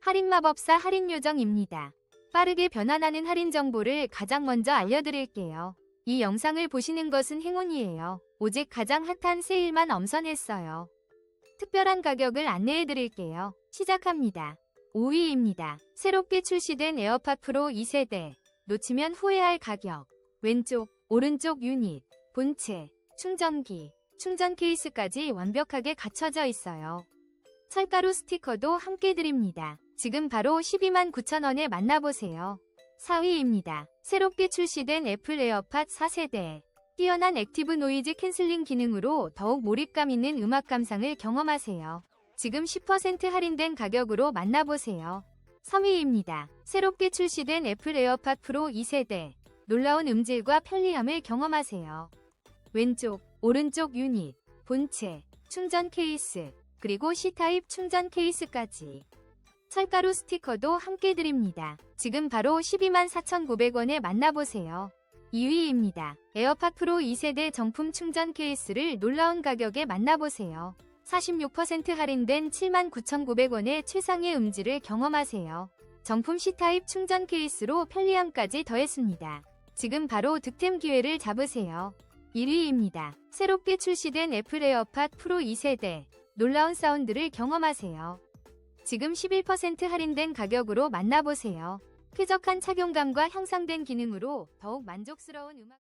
할인마법사 할인요정입니다. 빠르게 변환하는 할인 정보를 가장 먼저 알려드릴게요. 이 영상을 보시는 것은 행운이에요. 오직 가장 핫한 세일만 엄선했어요. 특별한 가격을 안내해드릴게요. 시작합니다. 5위입니다. 새롭게 출시된 에어팟 프로 2세대. 놓치면 후회할 가격. 왼쪽, 오른쪽 유닛, 본체, 충전기, 충전 케이스까지 완벽하게 갖춰져 있어요. 철가루 스티커도 함께 드립니다. 지금 바로 12만 9천원에 만나보세요. 4위입니다. 새롭게 출시된 애플 에어팟 4세대. 뛰어난 액티브 노이즈 캔슬링 기능으로 더욱 몰입감 있는 음악 감상을 경험하세요. 지금 10% 할인된 가격으로 만나보세요. 3위입니다. 새롭게 출시된 애플 에어팟 프로 2세대. 놀라운 음질과 편리함을 경험하세요. 왼쪽, 오른쪽 유닛, 본체, 충전 케이스, 그리고 C타입 충전 케이스까지. 철가루 스티커도 함께 드립니다. 지금 바로 124,900원에 만나보세요. 2위입니다. 에어팟 프로 2세대 정품 충전 케이스를 놀라운 가격에 만나보세요. 46% 할인된 79,900원의 최상의 음질을 경험하세요. 정품 C타입 충전 케이스로 편리함까지 더했습니다. 지금 바로 득템 기회를 잡으세요. 1위입니다. 새롭게 출시된 애플 에어팟 프로 2세대. 놀라운 사운드를 경험하세요. 지금 11% 할인된 가격으로 만나보세요. 쾌적한 착용감과 향상된 기능으로 더욱 만족스러운 음악